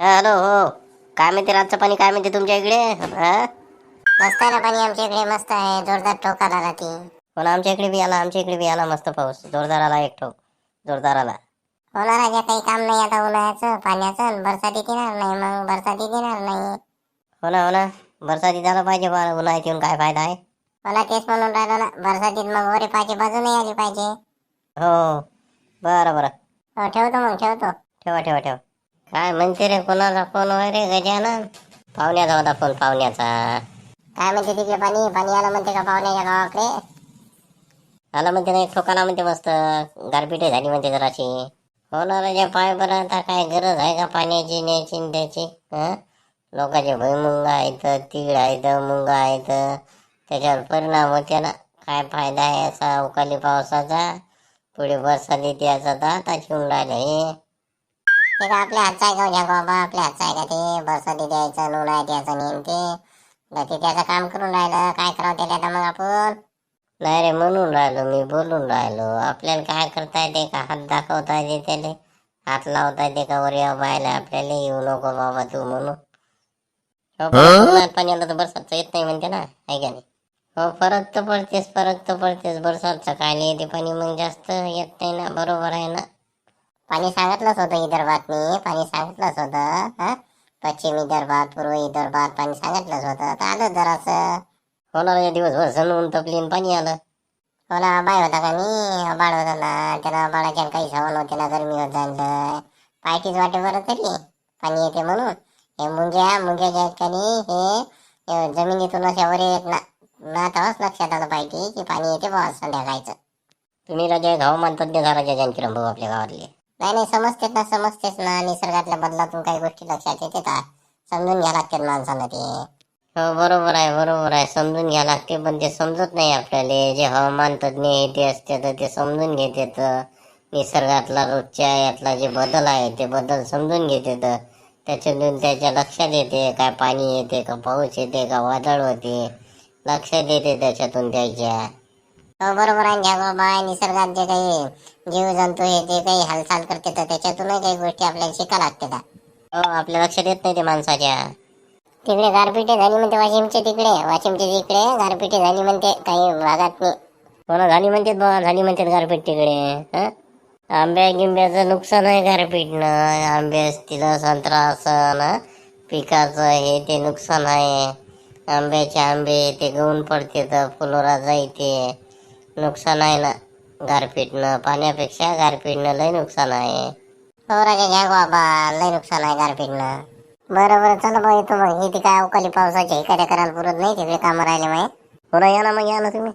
हा हॅलो हो. काय म्हणते रातचं पाणी? काय म्हणते तुमच्या इकडे? हा? मस्त आहे ना पाणी आमच्या इकडे मस्त आहे. जोरदार ठोकाला राहते हो ना आमच्या इकडे बी आला आमच्या इकडे बी आला मस्त पाऊस. जोरदार आला एक ठोक. जोरदार आला. हो ना राजा काही काम नाही आता उन्हाळ्याचं पाण्याचं. आणि बरसातीत येणार नाही मग. बरसातीत येणार नाही. हो ना हो ना. बरसाती झालं पाहिजे बा. उन्हाळ्यात येऊन काय फायदा आहे? मला तेच म्हणून राहिलो ना. बरसातीत मग वरे पाची बाजू नाही आली पाहिजे. हो. बरं बरं. हो ठेवतो मग ठेवतो. ठेवा ठेवा ठेवा. काय म्हणते रे कोणाचा फोन वगैरे गजानन? पाहुण्याचा होता फोन पाहुण्याचा. काय म्हणते तिकडे पाणी? पाणी आलं म्हणते का पाहुण्याच्या गावाकडे? आला म्हणते ना एक ठोकाला म्हणते मस्त. गारपिटे झाली म्हणते जराशी. हो ना राजा पाय बरं आता काय गरज आहे का पाण्याची न्यायची त्याची? हं? लोकांचे भुईमुंग आहेत तीळ आहेत मुंग आहेत. त्याच्यावर परिणाम होते ना. काय फायदा आहे असा? अवकाळी पावसाचा पुढे बरसात येते याचा दाता शिवून राहिलं. हे ते का आपल्या हातचा आहे का घ्या बाबा आपल्या हातचा आहे का ते बरसाती द्यायचं नून आहे द्यायचं नेम ते. त्याचं काम करून राहिलं काय करावं त्याला आता मग आपण? नाही रे म्हणून राहिलो मी बोलून राहिलो. आपल्याला काय करता येते का? हात दाखवता येते त्याले. हात लावता येते का वर या बायला? आपल्याला येऊ नको बाबा तू म्हणून. हो, पाणी आलं तर बरसातचं येत नाही म्हणते ना आहे का नाही? हो फरक तर पडतेच फरक तर पडतेच. बरसातचं काय नाही येते पाणी मग जास्त येत नाही ना बरोबर आहे ना? पाणी सांगितलंच होतं विदर्भात मी पाणी सांगितलंच होतं हा? पश्चिम विदर्भात पूर्व विदर्भात पाणी सांगितलंच होतं. तर आलं जरासं. होणार आहे दिवसभर सण तपलीन पाणी आलं. हो ना बाय होता का मी? अबाळ होता ना. त्याला अबाळाच्या काही सवण होते ना गरमी होत जाणलं पायटीच वाटे बरं तरी. पाणी येते म्हणून. हे मुंग्या मुंग्याच्या आहेत का नाही हे जमिनीतून अशा वर येत ना ना तेव्हाच लक्षात आलं पाहिजे की पाणी येते बा संध्याकाळचं. तुम्ही राजा हवामान तज्ञ झाला ज्यांची भाऊ आपल्या गावातले. नाही नाही समजतेच ना समजतेच ना. निसर्गातल्या बदलातून काही गोष्टी लक्षात येतात समजून घ्या लागतात माणसाला ते. हो बरोबर आहे बरोबर आहे. समजून घ्या लागते पण ते समजत नाही आपल्याला. जे हवामान तज्ञ हे ते असते तर ते समजून घेते तर. निसर्गातला रोजच्या यातला जे बदल आहे ते बदल समजून घेते तर. त्याच्यातून त्याच्या लक्षात येते काय पाणी येते का पाऊस येते का वादळ होते. लक्षात येते त्याच्यातून त्याच्या. बरोबर आहे घ्या बाबा निसर्गात जे काही जीवजंतू हे ते काही हालचाल करते तर त्याच्यातूनही काही गोष्टी आपल्याला शिका लागते हो आपल्या लक्षात येत नाही ते माणसाच्या. तिकडे गारपिटे झाली म्हणते वाशिमच्या तिकडे. वाशिमच्या तिकडे गारपिटे झाली म्हणते काही भागात नाही. कोणा झाली म्हणतात बा झाली म्हणतात गारपीट तिकडे? आंब्या गिंब्याचं नुकसान आहे गारपीटनं आंबे असतील संत्रा असन हं? पिकाचं हे ते नुकसान आहे. आंब्याचे आंबे ते गळून पडते तर फुलोरा जायते. नुकसान आहे ना. गारपीटनं पाण्यापेक्षा गारपीटनं लय नुकसान आहे. हो राजा घ्या बाबा लय नुकसान आहे गारपीटनं. बरं बरं चला मग येतो मग. इथे काय अवकाळी पावसाच्या हे करायला पुरत नाही तिकडे कामं राहिले माहीत हो या ना मग या ना तुम्ही.